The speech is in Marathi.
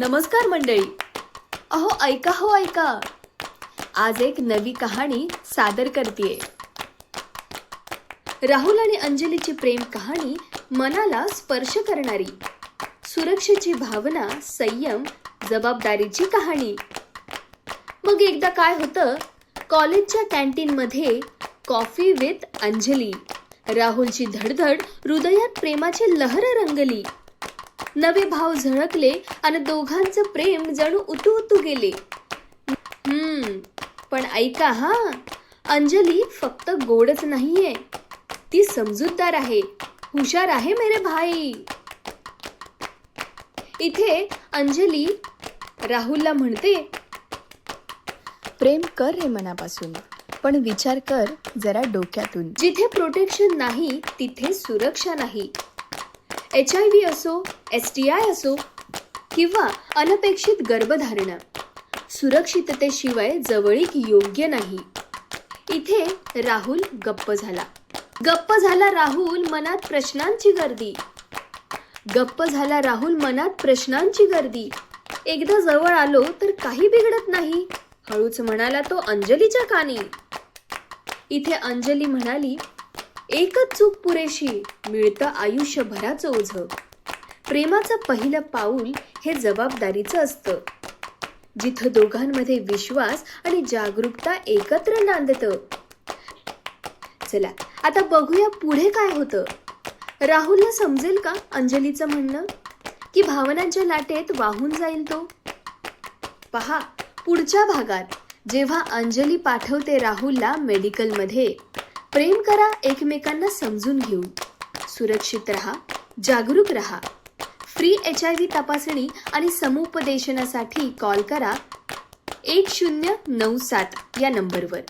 नमस्कार मंडळी. अहो ऐका हो ऐका. आज एक नवी कहाणी सादर करतेय. राहुल आणि अंजलीची प्रेम कहाणी मनाला स्पर्श करणारी. सुरक्षेची भावना संयम जबाबदारीची कहाणी. मग एकदा काय होतं? कॉलेजच्या कॅन्टीनमध्ये कॉफी विथ अंजली. राहुलची धडधड हृदयात प्रेमाची लहर रंगली. नवे भाव झळकले आणि दोघांचं प्रेम जणू उतू उतू गेले. हम्म पण ऐका हा अंजली फक्त गोडच नाहीये. ती समजूतदार आहे. हुशार आहे मेरे भाई. इथे अंजली राहुलला म्हणते प्रेम कर रे मनापासून पण विचार कर जरा डोक्यातून. जिथे प्रोटेक्शन नाही तिथे सुरक्षा नाही. एच आय व्ही असो एस टी आय असो किंवा अनपेक्षित गर्भधारणा सुरक्षिततेशिवाय जवळीक योग्य नाही. इथे राहुल गप्प झाला. गप्प झाला राहुल मनात प्रश्नांची गर्दी. गप्प झाला राहुल मनात प्रश्नांची गर्दी. एकदा जवळ आलो तर काही बिघडत नाही. हळूच म्हणाला तो अंजलीच्या कानी. इथे अंजली म्हणाली एकच चूक पुरेशी मिळतं आयुष्यभराचं ओझ. प्रेमाचं पहिलं पाऊल हे जबाबदारीचं असतं. जिथं दोघांमध्ये विश्वास आणि जागरूकता एकत्र नांदतं. चला आता बघूया पुढे काय होतं. राहुलला समजेल का अंजलीचं म्हणणं? की भावनांच्या लाटेत वाहून जाईल तो? पहा पुढच्या भागात जेव्हा अंजली पाठवते राहुलला मेडिकलमध्ये प्रेम करा एकमेकांना समजून घेऊन. सुरक्षित रहा जागरूक रहा. फ्री एच आय व्ही तपासणी आणि समुपदेशनासाठी कॉल करा एक शून्य नऊ सात या नंबरवर